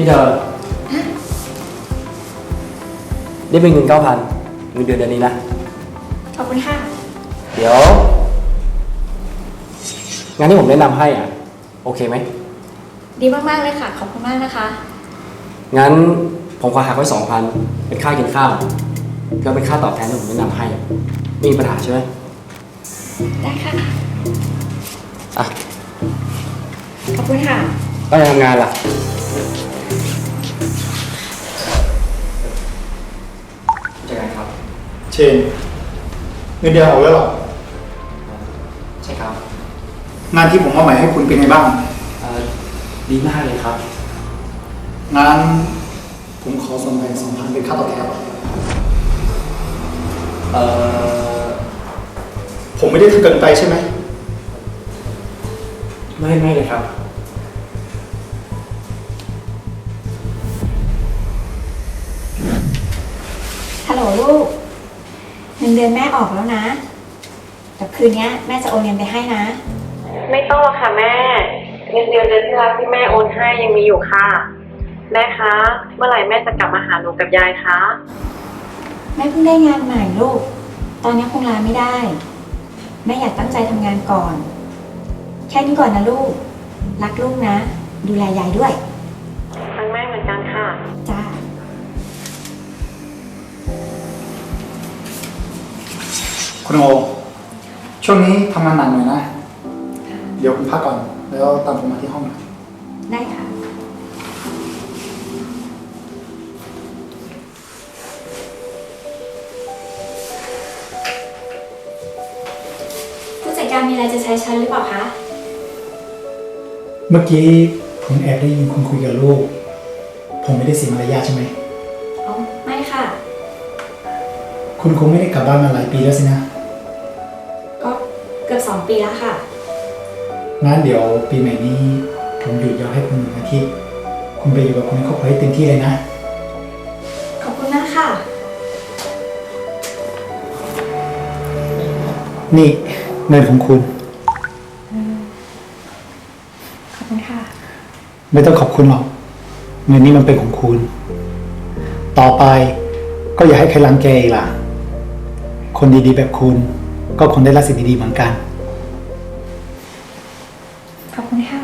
พี่เธอนี่เป็นเงินเก้าพันเงินเดือนเดือนนี้นะ ขอบคุณค่ะ เดี๋ยว งานที่ผมแนะนำให้อะ โอเคไหม ดีมากๆเลยค่ะ ขอบคุณมากนะคะ งั้นผมขอหักไว้สองพันเป็นค่ากินข้าวแล้วเป็นค่าตอบแทนที่ผมแนะนำให้อะไม่มีปัญหาใช่ไหมได้ค่ะ อะ ขอบคุณค่ะ ก็จะทำงานล่ะจะ ชนเงินเดือนออกแล้วเหรอใช่ครับงานที่ผมมอบหมายให้คุณเป็นไงบ้างเอ่อดีมากเลยครับ งานผมขอส่งไปสองพันเป็นค่าตอบแทนเอ่อผมไม่ได้เกินไปใช่ไหมไม่ไม่เลยครับ ฮัลโหลลูก เงินเดือนแม่ออกแล้วนะแต่คืนเนี้ยแม่จะโอนเงินไปให้นะ ไม่ต้องหรอกค่ะแม่ เงินเดือนเดือนที่แล้วที่แม่โอนให้ยังมีอยู่ค่ะ แม่คะ เมื่อไหร่แม่จะกลับมาหาหนูกับยายคะ แม่เพิ่งได้งานใหม่ลูก ตอนนี้คงลาไม่ได้ แม่อยากตั้งใจทำงานก่อน แค่นี้ก่อนนะลูก รักลูกนะ ดูแลยายด้วย คุณโอช่วงนี้ทำงานหนักหน่อยนะ เดี๋ยวคุณพักก่อน แล้วตามผมมาที่ห้องหน่อยได้ค่ะ ผู้จัดการมีอะไรจะใช้ฉันหรือเปล่าคะ เมื่อกี้ผมแอบได้ยินคุณคุยกับลูก ผมไม่ได้เสียมารยาทใช่ไหม อ๋อ ไม่ค่ะ คุณคงไม่ได้กลับบ้านมาหลายปีแล้วสินะก็เกือบสองปีแล้วค่ะ งั้นเดี๋ยวปีใหม่นี้ผมหยุดยาวให้คุณหนึ่งอาทิตย์ คุณไปอยู่กับคุณในครอบครัวให้เต็มที่เลยนะ ขอบคุณมากค่ะ นี่เงินของคุณ ขอบคุณค่ะ ไม่ต้องขอบคุณหรอก เงินนี้มันเป็นของคุณ ต่อไปก็อย่าให้ใครรังแกอีกล่ะ คนดีๆแบบคุณ ก็คงได้รับสิ่งดีๆเหมือนกัน ขอบคุณค่ะ